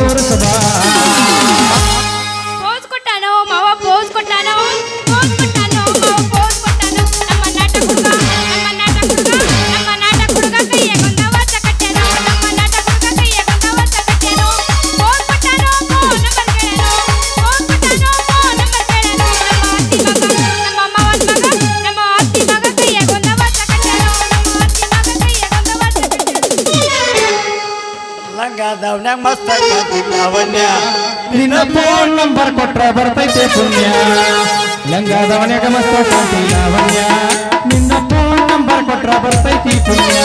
Por ಕೊಟ್ರ ಬರ್ತೈತೆ ಪುಣ್ಯ. ಲಂಗಾದವನೇ ಮಸ್ತ ಕಾಂತಿ ಲಾವಣ್ಯ. ನಿನ್ನ ಫೋನ್ ನಂಬರ್ ಕೊಟ್ರ ಬರ್ತೈತಿ ಪುಣ್ಯ.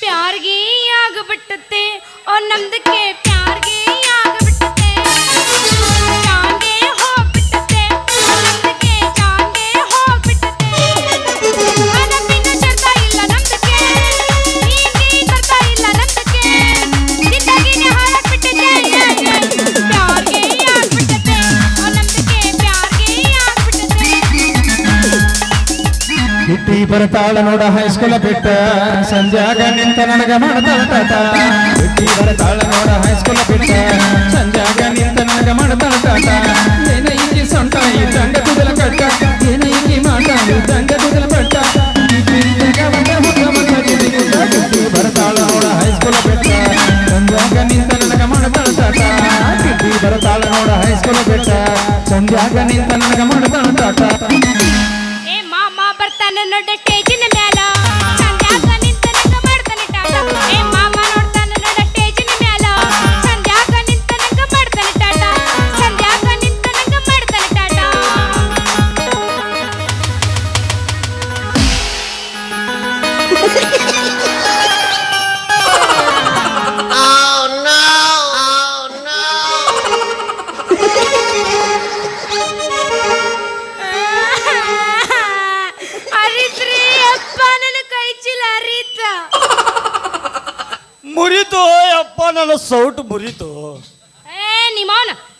ಪ್ಯಾರ್ಗೆ ಆಗ್ಬಿಟ್ಟತೆ ಓ ನಮ್ದಕ್ಕೆ ಬರ್ತಾಳ ನೋಡ ಹೈಸ್ಕೂಲ ಬಿಟ್ಟ ಸಂಜಾಗ ನಿಂತ ನನಗ ಮಾಡ್ತಾಳ ಟಾಟ ಬಿಟ್ಟಿ ಬರ್ತಾಳ ನೋಡ ಹೈಸ್ಕೂಲ ಬಿಟ್ಟ ಸಂಜಾಗ ನಿಂತ ನನಗ ಮಾಡ್ತಾಳ ಟಾಟ ಏನ ಈಕಿ ಸೊಂಟ ಇದ್ದಂಗ ತುದಲ ಕಟ್ಟ ಏನ ಈಕಿ ಮಾಟ ಇದ್ದಂಗ ತುದಲ ಪಟ್ಟ ಬಿಟ್ಟಿ ಬರ್ತಾಳ ನೋಡ ಹೈಸ್ಕೂಲ ಬಿಟ್ಟ ಸಂಜಾಗ ನಿಂತ ನನಗ ಮಾಡ್ತಾಳ ಟಾಟ ಬಿಟ್ಟಿ ಬರ್ತಾಳ ನೋಡ ಹೈಸ್ಕೂಲ ಬಿಟ್ಟ ಸಂಜಾಗ ನಿಂತ ನನಗ ಮಾಡ್ತಾಳ ಟಾಟ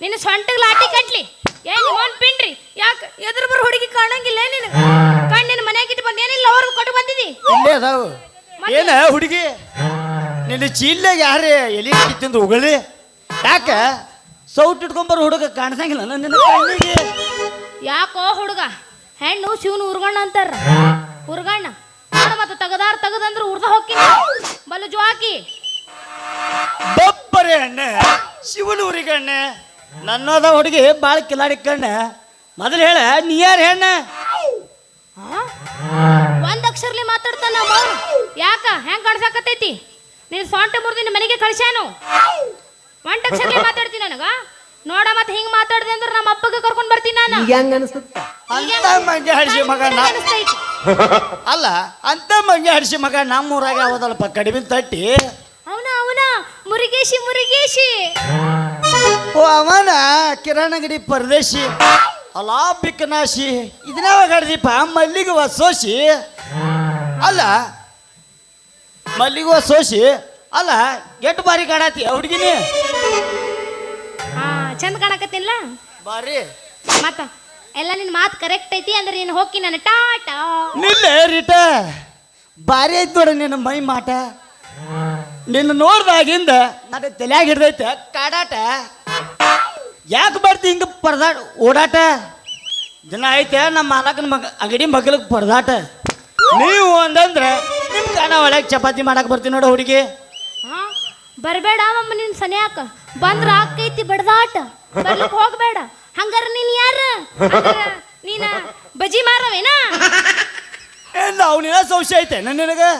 ನಿನ್ನ ಸೊಂಟಗ್ ಲಾಟಿ ಕಟ್ಲಿ. ಏನ್ ನಿಮ್ಮವನ್ ಪಿಂಡ್ರಿ. ಯಾಕ ಎದುರು ಬರೋ ಹುಡುಗಿ ಕಾಣಂಗಿಲ್ಲ ನಿನಗ? ಕಣ್ಣಿನ ಮನ್ಯಾಗ ಇಟ್ಟು ಬಂದ ಏನಿಲ್ಲ ಅವ್ರಿಗೆ ಕೊಟ್ಟು ಬಂದಿದಿ. ಇಲ್ಲೇ ಅದಾವು. ಏನ ಹುಡುಗಿ? ನಿನ್ನ ಚೀಲ್ಯಾಗ ಯಾರೇ ಎಲಿ ತಿಂದು ಉಗಳಿ? ಯಾಕ? ಸೌಟ್ ಇಟ್ಕೊಂಬರ ಹುಡುಗ ಕಾಣಿಸಂಗಿಲ್ಲ ನನ್ನ ಕಣ್ಣಿಗೆ. ಯಾಕೋ ಹುಡುಗ? ಹೆಣ್ಣು ಶಿವನು ಉರ್ಗಣ್ಣ ಅಂತಾರ. ಉರ್ಗಣ್ಣ ಮತ್ತೆ ತಗದಾರ ತಗದಂದ್ರ ಉರ್ದ ಹೋಗ್ತೀನಿ. ಬಲು ಜೋಕಿ. ಬಪ್ಪರೆ ಅಣ್ಣ ಶಿವನ ಅಣ್ಣ ಅಣ್ಣೆ ನನ್ನದ ಹುಡುಗಿ ಭಾಳ ಕಿಲಾಡಿ ಕಣ್ಣ. ಮೊದಲು ಹೇಳ ನೀ ಯಾರು ಹೆಣ್ಣ? ಒಂದ್ ಅಕ್ಷರಲಿ ಮಾತಾಡ್ತಾನ ನಮ್ಮ ಯಾಕ? ಹೆಂಗ್ ಕಳ್ಸಾಕತ್ತೈತಿ ನೀನ್ ಸೊಂಟ ಮುರಿದು ನಿನ್ನ ಮನೆಗೆ ಕಳ್ಸ್ಯಾನು? ಒಂದ್ ಅಕ್ಷರಲಿ ಮಾತಾಡ್ತೀನಿ ನನಗ? ನೋಡ ಮತ್ತೆ ಹಿಂಗ್ ಮಾತಾಡ್ದೆ ಅಂದ್ರೆ ನಮ್ಮ ಅಪ್ಪಗೆ ಕರ್ಕೊಂಡ್ ಬರ್ತೀನಿ ನಾನು. ಹೆಂಗ ಅನಿಸುತ್ತ? ಅಂತ ಮಂಗೆ ಹಡಿಸಿ ಮಗ ನಾ ಅನಿಸ್ತೈತಿ. ಅಲ್ಲ ಅಂತ ಮಂಗೆ ಹಡಿಸಿ ಮಗ ನಮ್ಮ ಊರಾಗ ಯಾವ್ದಲ್ಲಪ್ಪ ಕಡಿಮೆ ತಟ್ಟಿ. ಅವನ ಅವನ. ಮುರುಗೇಶಿ ಮುರುಗೇಶಿ. ಓ ಅವನ ಕಿರಣಗಡಿ ಅಂಗಡಿ ಪರದೇಶಿ ಅಲಾ ಬಿಕ್ಕನಾಶಿ ಇದನ್ನ ಹಡ್ದಿಪ್ಪ ಮಲ್ಲಿಗೆ ವಸೋಸಿ ಅಲ್ಲ ಮಲ್ಲಿಗೆ ಸೋಸಿ ಅಲ್ಲ ಎಷ್ಟು ಬಾರಿ ಕಾಣತಿ ಹುಡುಗಿನಿ? ಚಂದ ಕಾಣಕತ್ತಿಲ್ಲ ಬಾರಿ. ಮತ್ತ ಎಲ್ಲ ನಿನ್ ಮಾತು ಕರೆಕ್ಟ್ ಐತಿ ಅಂದ್ರೆ ನೀನು ಹೋಗಿ ನನ್ನ ಟಾಟಾ. ನಿಲ್ಲ ರೀಟ ಬಾರಿ ಐತ್ ನೋಡ ನಿನ್ನ ಮೈ ಮಾಟ. ನಿನ್ನ ನೋಡ್ದಾಗಿಂದ ನನ್ನ ತಲೆಯಾಗ ಹಿಡ್ದೈತೆ, ಕಾಡಾಟ. ಯಾಕೆ ಬರ್ತಿ ಹಿಂಗೆ ಪರದಾಟ, ಓಡಾಟ? ದಿನ ಐತೆ, ನಮ್ಮ ಮಾಲಕನ ಮಗ, ಅಂಗಡಿ ಮಗಲಿಗೆ ಪರದಾಟ. ನೀವು ಅಂದಂದ್ರೆ ನಿಮ್ ಕಾಣ ಒಳಗೆ ಚಪಾತಿ ಮಾಡಕ್ಕೆ ಬರ್ತೀನಿ ನೋಡು ಹುಡುಗಿ. ಬರಬೇಡ ಮಮ್ಮ ನಿನ್ ಸನ್ಯಾಕ. ಬಂದ್ರ ಆಕೈತಿ ಬಡದಾಟ. ಬರ್ಲಿಕ್ ಹೋಗ್ಬೇಡ. ಹಂಗಾರ ನೀನ್ ಯಾರ? ಹಂಗಾರ ನೀನ ಬಜಿ ಮಾರವೇನಾ? ಇಲ್ಲ ಅವನಿನ ಸಂಶಯ ಐತೆ ನನ್ನ ಹಾ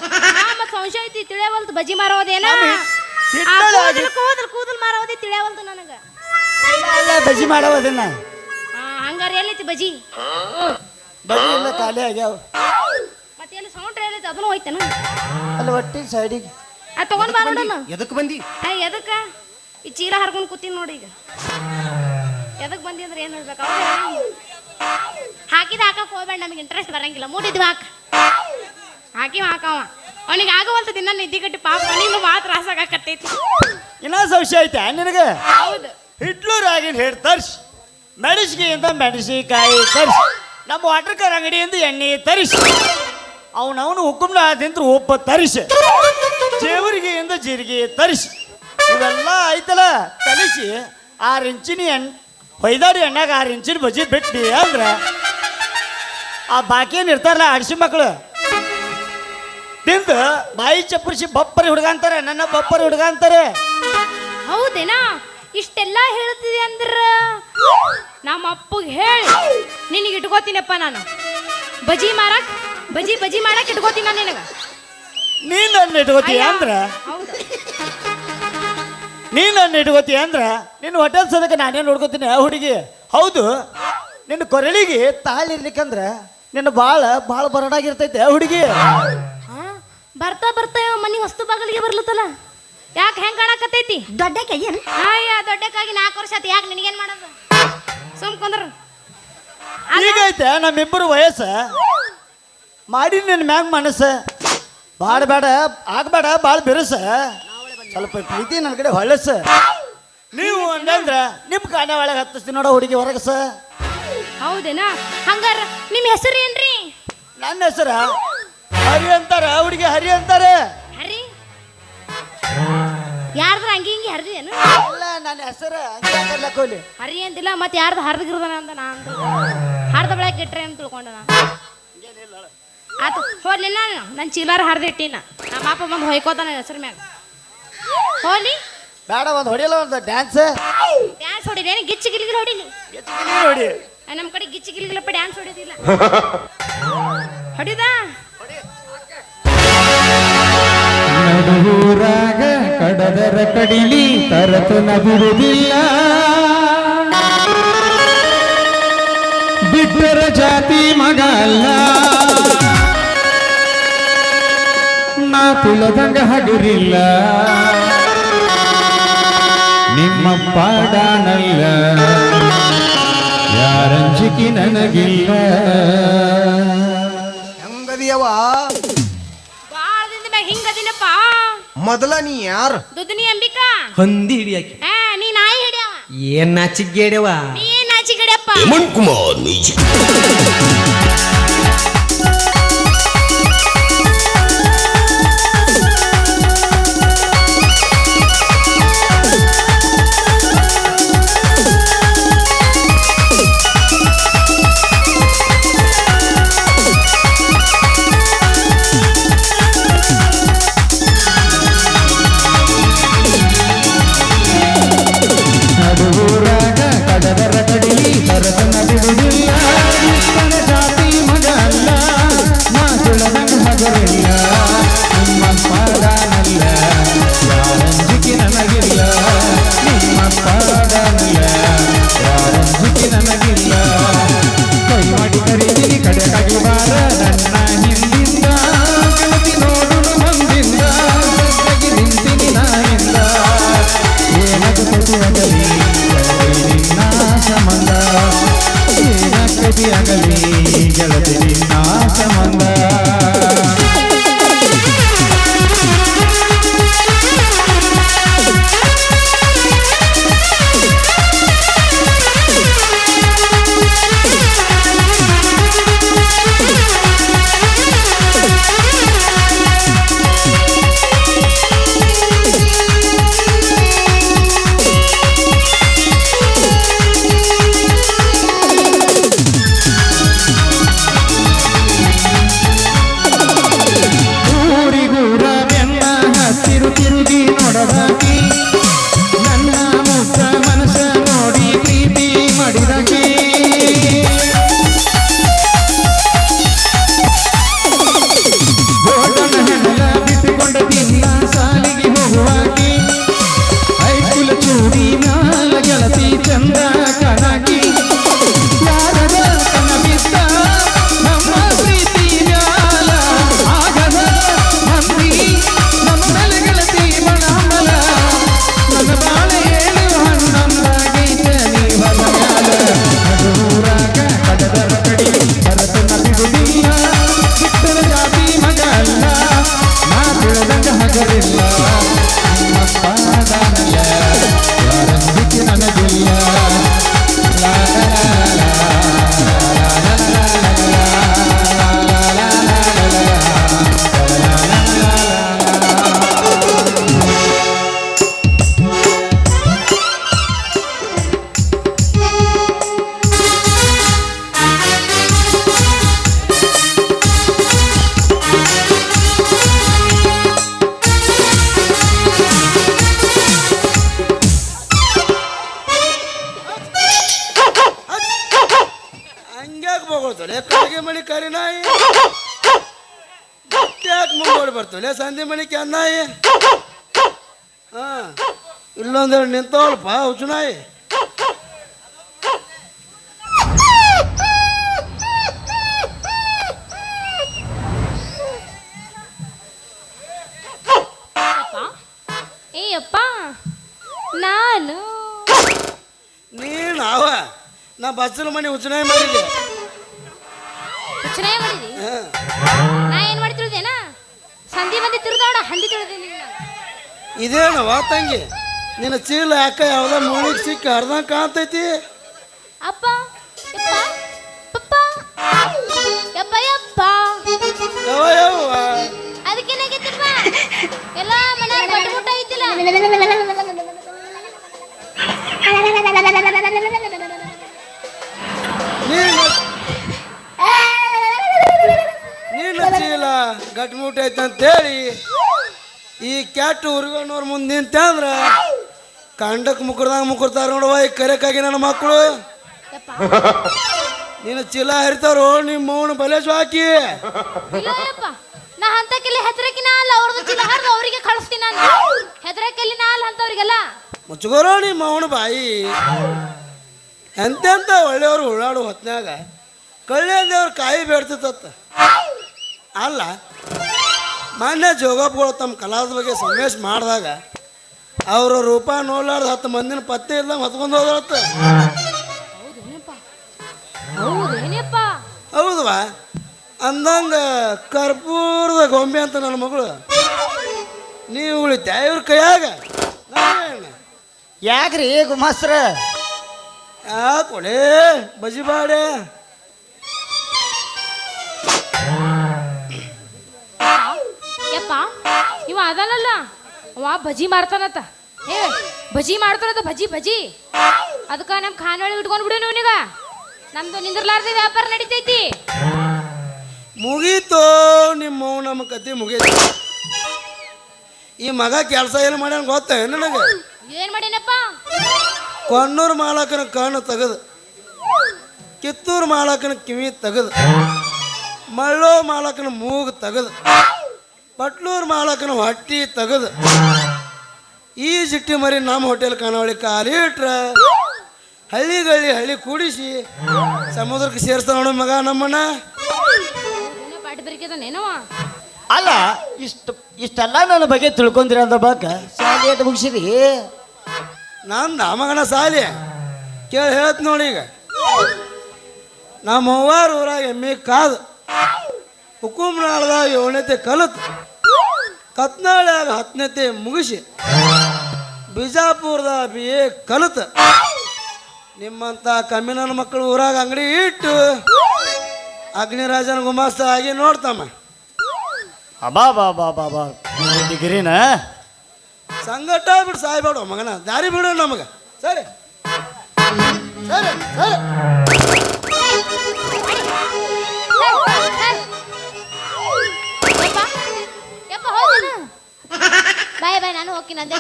ಮತ್ ಸಂಶಯ ಐತಿ ತಿಳಿಯವಲ್ದು ಬಜಿ ಮಾರೋದೇನಾ? ಮಮ್ಮಿ, ಆ ಹಿಟ್ಟಲ್ಲಿ ಆಗಿ- ಕೂದಲು ಕೂದಲು ಕೂದಲು ಮಾರೋದೇ ತಿಳಿಯವಲ್ತು ನನಗ. ಇಲ್ಲ, ಇಲ್ಲ ಬಜ್ಜಿ ಮಾಡವ ಅದನ್ನ. ಹಾ ಹಂಗಾರ ಎಲ್ಲೈತಿ ಬಜಿ ಬಜಿ ಎಲ್ಲ ಖಾಲಿ ಆಗ್ಯಾವ. ಮತ್ತೆ ಎಲ್ಲಿ ಸೌಂಡ್ ಎಲ್ಲೈತಿ ಅದನ್ನು ಹೋಯ್ತೇನ? ಅಲ್ಲಿ ಒಟ್ಟಿಗೆ ಸೈಡಿಗೆ ಆ ತಗೊಂಡ್ ಬಾ ನೋಡೋಣ ಎದಕ್ ಬಂದಿ? ಏ ಎದಕ್ಕ? ಈ ಚೀಲ ಹರ್ಕೊಂಡು ಕೂತೀನಿ ನೋಡಿ ಈಗ. ಎದಕ್ ಬಂದಿ ಅಂದ್ರೆ ಏನ್ ಹೇಳ್ಬೇಕು? ಹಾಕಿದ ಹಾಕಕ್ ಹೋಗ್ಬೇಡ ನಮಗೆ ಇಂಟ್ರೆಸ್ಟ್ ಬರಂಗಿಲ್ಲ. ಮೂಡಿದ್ವಿ ಹಾಕ. ಹಾಕಿ ಹಾಕವ ಅವನಿಗೆ ಆಗುವಂತ ದಿನ ನಿದ್ದೆ ಕಟ್ಟಿ ಪಾಪ ಅವನಿಗೆ ಮಾತ್ರ ಆಸಾಗತ್ತೈತಿ ಇನ್ನೊಂದು ಸಂಶಯ ಐತೆ ನಿನಗೆ? ಹೌದು. ಹಿಟ್ಲೂರಾಗಿನ ಹಿಡ್ ತರ್ಸಿ ಮೆಣಸಿಗೆಯಿಂದ ಮೆಣಸಿಕಾಯಿ ತರಿಸಿ ನಮ್ಮ ವಾಟರ್ ಕಾರ್ ಅಂಗಡಿಯಿಂದ ಎಣ್ಣೆ ತರಿಸಿ ಅವನವನು ಹುಕ್ಕುಮ್ನ ಆದಿಂತ್ರ ಉಪ್ಪು ತರಿಸಿ ಜೇವರಿಗೆಯಿಂದ ಜೀರಿಗೆ ತರಿಸಿ ಇವೆಲ್ಲ ಐತಲ್ಲ ತರಿಸಿ ಆರು ಇಂಚಿನ ಎಣ್ಣೆ ಹೊಯ್ದಾಡಿ ಎಣ್ಣೆಗೆ ಆರು ಇಂಚಿನ ಬಜಿ ಬಿಟ್ಟು ಅಂದ್ರೆ ಆ ಬಾಕಿ ಏನು ಇರ್ತಾರಲ್ಲ ಅಡಿಸಿ ಮಕ್ಕಳು ತಿಂದು ಬಾಯಿ ಚಪ್ಪರಿಸಿ ಬಪ್ಪರಿ ಹುಡುಗ ಅಂತಾರೆ ನನ್ನ ಬಪ್ಪರಿ ಹುಡುಗ ಅಂತಾರೆ. ಹೌದೇನಾ? ಇಷ್ಟೆಲ್ಲ ಹೇಳ್ತಿದೆ ಅಂದ್ರ? ನಮ್ಮ ಅಪ್ಪಗೆ ಹೇಳಿ. ನಿನಗೆ ಇಟ್ಕೋತೀನಪ್ಪ ನಾನು. ಬಜಿ ಮಾರಕ್ ಬಜಿ ಬಜಿ ಮಾಡಕ್ ಇಟ್ಕೋತೀನಿ ನಾನು ನಿನಗ. ನೀ ನನ್ನ ಇಟ್ಕೋತೀಯ ಅಂದ್ರ? ಹೌದು. ನೀನ್ ನನ್ನ ಇಟ್ಕೋತೀಯ ಅಂದ್ರ? ನಿನ್ನ ಹೋಟೆಲ್ ಸದಕ್ಕೆ ನಾನೇ ನೋಡ್ಕೋತೀನಿ ಆ ಹುಡುಗಿ? ಹೌದು. ನಿನ್ನ ಕೊರಳಿಗೆ ತಾಳಿರ್ಲಿಕ್ಕಂದ್ರ ನಿನ್ನ ಬಾಳ ಬಾಳ ಬರಡಾಗಿರ್ತೈತೆ ಆ ಹುಡುಗಿ. ಬರ್ತಾ ಬರ್ತಾ ಮನೆ ಹೊಸ್ತು ಬಾಗಿಲಿಗೆ ಬರ್ಲತ್ತಲ್ಲ? ಯಾಕೆ ಹೆಂಗ್ ಕಾಣಕತ್ತೈತಿ? ದೊಡ್ಡ ಏನು ಅಯ್ಯ ದೊಡ್ಡಕ್ಕಾಗಿ ನಾಲ್ಕು ವರ್ಷ ಆಯ್ತು. ಯಾಕೆ ನಿನಗೇನ್ ಮಾಡೋದು? ಸುಮ್ ಕುಂದ್ರ. ಈಗ ಐತೆ ನಮ್ಮಿಬ್ಬರು ವಯಸ್ಸ. ಮಾಡಿ ನಿನ್ನ ಮ್ಯಾಗ ಮನಸ್ಸ. ಭಾಳ ಬೇಡ ಆಗ್ಬೇಡ ಭಾಳ ಬಿರುಸ. ಸ್ವಲ್ಪ ಪ್ರೀತಿ ನನ್ನ ಕಡೆ ಹೊಳಸ ನೀವು ಅಂದ್ರೆ ನಿಮ್ಮ ಕಾಣೆ ಒಳಗೆ ಹತ್ತಿಸ್ತೀನಿ ನೋಡೋ ಹುಡುಗಿ ಹೊರಗಸ. ಹೌದೇನಾ? ಹಂಗಾರ ನಿಮ್ಮ ಹೆಸರು ಏನ್ರಿ? ನನ್ನ ಹೆಸರ ಹರಿ ಅಂತಾರ ಹುಡುಗಿ ಹರಿ ಅಂತಾರೆ. ಹರಿ? ಯಾರ್ದ್ರ ಹಂಗಿ ಹಿಂಗೆ ಹರಿ ಏನು? ಅಲ್ಲ ನನ್ನ ಹೆಸರು ಹಂಗೆ ಹರಿ ಅಂತಿಲ್ಲ ಮತ್ತೆ ಯಾರ್ದು ಹರಿದಿರ್ದಾನ ಅಂತ ನಾ ಅಂತ ಹರ್ದ ಬೆಳಗ್ಗೆ ಇಟ್ರೆ ಅಂತ ತಿಳ್ಕೊಂಡ ನಾ ಆತು ನಾನು. ನನ್ನ ಚೀಲಾರ ಹರಿದಿಟ್ಟಿನ. ನಮ್ಮ ಅಪ್ಪ ಬಂದು ಹೊಯ್ಕೋತಾನ ಹೆಸರು ಮ್ಯಾಗ. ಹೋಲಿ ಬೇಡ ಒಂದು ಹೊಡಿಯಲ್ಲ ಒಂದು ಡ್ಯಾನ್ಸ್ ಡ್ಯಾನ್ಸ್ ಹೊಡಿದೇನು ಗಿಚ್ಚಿ ಗಿಲಿಗಿಲಿ ಹೊಡಿಲಿ? ನೋಡಿ ನಮ್ಮ ಕಡೆ ಗಿಚ್ಚಿ ಗಿಲಿಗಿಲಪ್ಪ ಡ್ಯಾನ್ಸ್ ಹೊಡಿಯೋದಿಲ್ಲ. ಹೊಡಿದಾ ನಡುವೂರಾಗ ಕಡದರ ಕಡಿಲಿ ತರತು ಬಿಡುವುದಿಲ್ಲ ಬಿಟ್ಟರ ಜಾತಿ ಮಗ ನಾ ತುಲದಂಗ ಹಗುರಿಲ್ಲ. ನಿಮ್ಮ ಪಾಡಾನಲ್ಲ. ಯಾರಂಜಿಕಿ ನನಗಿಲ್ಲ. ಹೆಂಗದಿಯವ ಮೊದಲ ನೀ ಯಾರು? ದುದ್ನಿ ಅಂಬಿಕಾ? ಹಂದಿ ಹಿಡಿಯಾಕಿ? ಆ ನೀ ನಾಯಿ ಹಿಡಿಯವ. ಏನ್ ನಾಚಿಗೇಡ್ಯವ ನೀ ಏನ್ ಆಚಿ ಕಡೆಯಪ್ಪ ಕುಮಾರ್ ಮ್ಯೂಸಿಕ್ ಗೆಳತಿ ನಿನ್ನ ಸಂಬಂಧ ಬರ್ತವಲ್ಲ ಸಂಧಿ ಮನೆ ಅನ್ನಾಯಿ ಹಾ. ಇಲ್ಲೊಂದೆರಡು ನಿಂತವಳಪ್ಪ ಹುಚ್ಚು ನಾಯಿ ಅಪ್ಪ ಏಯಪ್ಪ ನಾನು. ನೀನು ಅವ ನಾ ಬಸ್ಸಲ್ ಮನೆ ಹುಚ್ಚು ನಾಯಿ ಮಾಡಿದ್ದೆ. ಚೆನ್ನಾಗಿ ಮಾಡಿದಿ? ಹಾ. ನಾ ಏನ್ ಮಾಡಿ ತಿಳಿದೇನಾ ಸಂಧಿ ಮಂದಿ ತಿರ್ದಾಡ ಹಂದಿ ತಿಳಿದೀನಿ ಇದೇನವ ತಂಗಿ? ನಿನ್ನ ಚೀಲ ಯಾಕ ಯಾವ್ದ ಮೂಳಿಗೆ ಸಿಕ್ಕ ಅರ್ಧ ಕಾಣ್ತೈತಿ? ಅಪ್ಪ ಗಟ್ಮುಟ್ ಐತೆ ಅಂತೇಳಿ ಈ ಕ್ಯಾಟ್ ಉರ್ಗಣ್ಣವ್ರ ಮುಂದೆ ನಿಂತಂದ್ರ ಕಂಡಕ್ಕೆ ಮುಕುರ್ದಾಗ ಮುಕುರ್ತಾರ ನೋಡುವ ಈ ಕರೆಕಾಗಿ ನನ್ನ ಮಕ್ಕಳು ನೀನು ಚೀಲ ಹರಿತಾರೋ ನಿಮ್ಮ ಮೌನ ಬಲೇಶು ಹಾಕಿ. ನಾ ಹಂತಕ್ಕೆಲ್ಲ ಹೆದರಕಿನ ಅಲ್ಲ ಅವ್ರದ್ದು ಚೀಲ ಹರಿದು ಅವರಿಗೆ ಕಳಿಸ್ತೀನಿ ನಾನು. ಹೆದರಕ್ಕೆಲ್ಲಿ ನಾ ಅಲ್ಲ ಅಂತವ್ರಿಗೆಲ್ಲ ಮುಚ್ಚಗೋರೋ ನಿಮ್ಮ ಮೌನ ಬಾಯಿ. ಎಂತೆಂತ ಒಳ್ಳೆಯವರು ಉಳ್ಳಾಡು ಹೊತ್ನ್ಯಾಗ. ಕಳ್ಳಿಯದೇವ್ರ ಕಾಯಿ ಬೇಡ್ತಿತ್ತ ಅಲ್ಲ ಮಾನ್ಯ ಜೋಗಪ್ಪಗಳು ತಮ್ಮ ಕಲಾದ ಬಗ್ಗೆ ಸಮೇಶ ಮಾಡಿದಾಗ ಅವರ ರೂಪ ನೋಡ್ಲಾರ್ದ ಹತ್ತು ಮಂದಿನ ಪತ್ತೆ ಇಲ್ಲ ಹೊತ್ಕೊಂಡು ಹೋದತ್ತ ಹೌದು ಹೌದೇನಪ್ಪ ಹೌದವಾ? ಅಂದಂಗ ಕರ್ಪೂರದ ಗೊಂಬೆ ಅಂತ ನನ್ನ ಮಗಳು. ನೀವು ಉಳಿತ ಇವ್ರ ಕೈಯಾಗ? ಯಾಕ್ರಿ ಗುಮಾಸ್ತ್ರ ಯಾಕೊಳೆ ಬಜಿ ಅದನಲ್ಲ. ಅವ ಬಜಿ ಮಾರ್ತಾನತ್ತ ಏ ಬಜಿ ಮಾಡ್ತಾನತ್ತ ಬಜಿ ಬಜಿ ಅದಕ್ಕ ನಮ್ ಖಾನೊಳಗೆ ಇಟ್ಕೊಂಡ್ ಬಿಡು ಇವನಿಗ ನಮ್ದು ನಿಂದ್ರಲಾರ್ದ ವ್ಯಾಪಾರ ನಡೀತೈತಿ. ಮುಗೀತು ನಿಮ್ಮ ನಮ್ಮ ಕತೆ ಮುಗೀತು. ಈ ಮಗ ಕೆಲಸ ಏನು ಮಾಡ್ಯಾನ ಗೊತ್ತ ನನಗೆ? ಏನ್ ಮಾಡಿನಪ್ಪ? ಕೊನ್ನೂರು ಮಾಲಕನ ಕಣ್ಣು ತೆಗೆದು ಕಿತ್ತೂರು ಮಾಲಕನ ಕಿವಿ ತೆಗೆದು ಮಳ್ಳೋ ಮಾಲಕನ ಮೂಗು ತೆಗೆದು ಪಟ್ಲೂರು ಮಾಲಕನ ಹೊಟ್ಟಿ ತೆಗೆದು. ಈ ಸಿಟ್ಟಿ ಮರಿ ನಮ್ಮ ಹೋಟೆಲ್ ಕಾಣವಳಿ ಖಾಲಿ ಇಟ್ರ ಹಳ್ಳಿಗಳ್ಳಿ ಹಳ್ಳಿ ಕೂಡಿಸಿ ಸಮುದ್ರಕ್ಕೆ ಸೇರಿಸ್ತಾನ ನೋಡು ಮಗ ನಮ್ಮಣ್ಣ ಅಲ್ಲ ಇಷ್ಟು ಇಷ್ಟೆಲ್ಲ ನನ್ನ ಬಗ್ಗೆ ತಿಳ್ಕೊಂತೀರ ಅಂತ ಬಾಕ ಶಾಲೆ ಅಂತ ಮುಗಿಸಿರಿ ನಾನು ಮಗನ ಸಾಲಿ. ಕೇಳಿ ಹೇಳ್ತ ನೋಡಿ ಈಗ. ನಮ್ಮ ಅವ್ವಾರ ಊರಾಗ ಎಮ್ಮೆ ಕಾದು. ಹುಕುಮ್ನಾಳ್ದಾಗ ಏಳನೇತೆ ಕಲಿತು ಕತ್ನಾಳ್ಯಾಗ ಹತ್ತನೇತೆ ಮುಗಿಸಿ. ಬಿಜಾಪುರದ ಬಿ ಎ ಕಲಿತು ನಿಮ್ಮಂಥ ಕಮಿನನ್ ಮಕ್ಕಳು ಊರಾಗ ಅಂಗಡಿ ಇಟ್ಟು ಅಗ್ನಿರಾಜನ ಗುಮಾಸ್ತ ಆಗಿ ನೋಡ್ತಮ್ಮ. ಅಬಾ ಬಾ ಬಾ ಬಾ ಬಾ. ಡಿಗ್ರಿನ? ಸಂಗಟ ಬಿಟ್ಟು ಸಾಯ್ಬೇಡ ಮಗನ. ದಾರಿ ಬಿಡು ನಮಗೆ. ಸರಿ. ಸರಿ ಸರಿ. ಅದೇ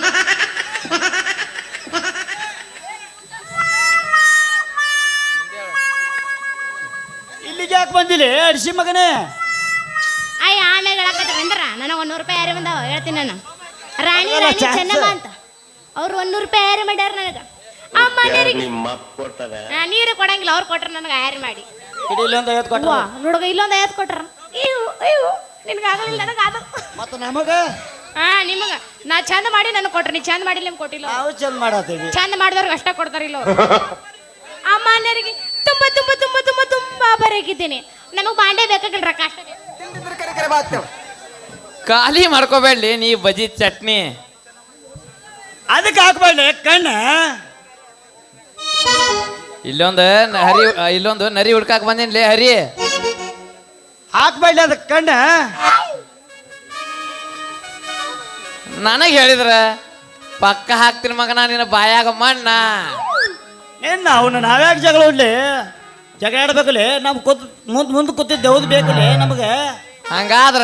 ಇಲ್ಲಿಗೆ ಯಾಕೆ ಬಂದಿಲ್ಲ ಅಡಿಸಿ ಮಗನೇ. ಅಯ್ಯ ಆಮೇಲೆ ಹೇಳಕತ್ತ ಬಂದ್ರ ನನಗೆ ಒಂದು ರೂಪಾಯಿ ಯಾರು ಬಂದಾವ? ಹೇಳ್ತೀನಿ ನಾನು. ರಾಣಿ ರಾಣಿ. ಚೆನ್ನಮ್ಮ ಅಂತ. ಅವ್ರು ಒಂದು ರೂಪಾಯಿ ಯಾರು ಮಾಡ್ಯಾರ ನನಗೆ? ಆ ಮನೆಯರಿಗೆ ನೀರು ಕೊಡಂಗಿಲ್ಲ. ಅವ್ರು ಕೊಟ್ರ ನನಗೆ ಯಾರು ಮಾಡಿ. ಇಡೀ ಇಲ್ಲೊಂದು ಐವತ್ತು ಕೊಟ್ಟ ನೋಡುಗ ಇಲ್ಲೊಂದು ಐವತ್ತು ಕೊಟ್ರ. ಇವು ಇವು ನಿನಗೆ ಆಗಲಿಲ್ಲ ನನಗೆ ಅದು ಮತ್ತು ನಮಗ? ಹಾ ನಿಮಗ. ನಾ ಚಂದ ಮಾಡಿ ನನಗೆ ಕೊಟ್ರಿ. ನೀ ಚಂದ ಮಾಡಿ ನಿಮ್ಗೆ ಕೊಟ್ಟಿಲ್ಲ ನಾವು ಚಂದ ಮಾಡತ್ತೀವಿ ಚಂದ ಮಾಡಿದವ್ರಿಗೆ ಅಷ್ಟ ಕೊಡ್ತಾರಿಲ್ಲ ಅವ್ರು ಆ ತುಂಬ ತುಂಬ ತುಂಬ ತುಂಬ ತುಂಬ ಬರಕಿದ್ದೀನಿ ನಮಗೆ ಬಾಂಡೆ ಬೇಕಾಗಿಲ್ಲ ರೊಕ್ಕ ಅಷ್ಟೇ. ಖಾಲಿ ಮಾಡ್ಕೋಬೇಡಿ ನೀ ಬಜಿ ಚಟ್ನಿ. ಅದಕ್ಕೆ ಹಾಕ್ಬೇಡಿ ಕಣ್ಣ. ಇಲ್ಲೊಂದು ನ- ಹರಿ ಇಲ್ಲೊಂದು ನರಿ ಹುಡ್ಕಾಕ್ ಬಂದೇನ್ಲೇ ಹರಿ. ಹಾಕ್ಬೇಡಿ ಅದಕ್ಕೆ ಕಣ್ಣ. ನನಗೆ ಹೇಳಿದ್ರ ಪಕ್ಕ ಹಾಕ್ತೀನಿ ಮಗನ ನಿನ್ನ ಬಾಯಾಗ ಮಣ್ಣ. ಏನ್ ಅವನು ನಾವ್ಯಾಕೆ ಜಗಳ ಉಡ್ಲಿ ಜಗಳ ಆಡ್ಬೇಕಲ್ಲಿ? ನಮ್ ಕೂತ್ ಮುಂದ್ ಮುಂದೆ ಕೂತಿದ್ದ ಹೌದ್ ಬೇಕಲ್ಲಿ ನಮಗೆ? ಹಂಗಾದ್ರ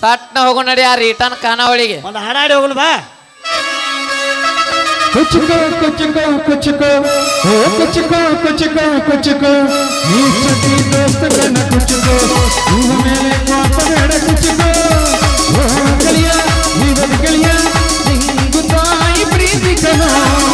ಸಟ್ನ ಹೋಗೋ ನಡಿ ಆ ರಿಟರ್ನ್ ಕಾನಾವಳಿಗೆ. ಒಂದು ಹಾಡಾಡಿ ಹೋಗಲ್ ಬಾ. ಕುಚ್ಚುಕೋ ಕುಚ್ಚುಕೋ ಕುಚ್ಚುಕೋ. ಓ ಮೇಲೆ ಕುಚ್ಚುಕೋ না